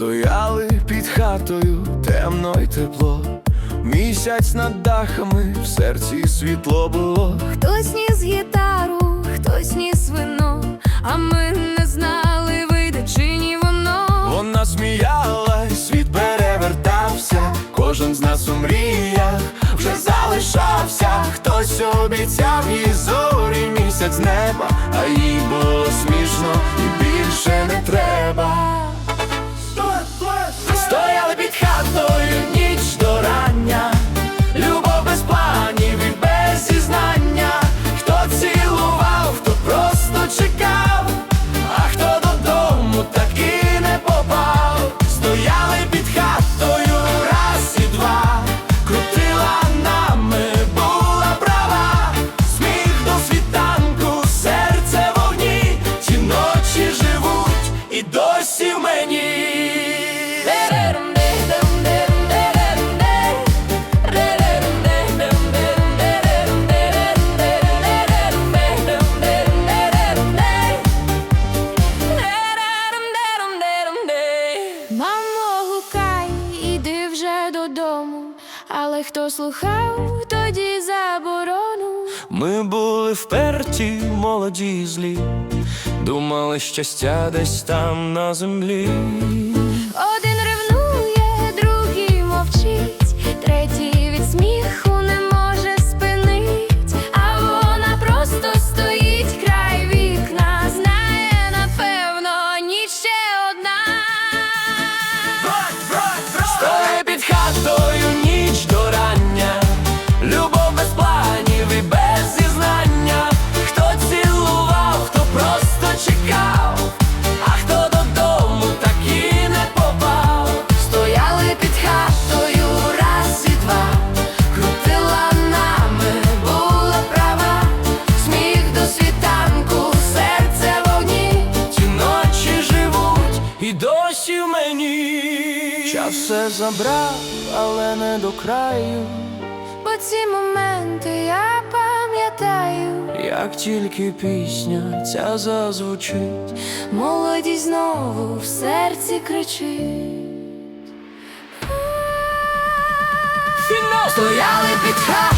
Стояли під хатою, темно й тепло, місяць над дахами, в серці світло було. Хтось ніс гітару, хтось ніс вино, а ми не знали, вийде чи ні воно. Вона сміялась, світ перевертався, кожен з нас у мріях вже залишався. Хтось обіцяв їй зорі місяць неба, а їй було смішно і більше не треба. Але хто слухав тоді заборону? Ми були вперті, молоді злі, думали, щастя десь там на землі. Все забрав, але не до краю. Бо ці моменти я пам'ятаю, Як тільки пісня ця зазвучить, молодість знову в серці кричить. фінал Стояли під хатою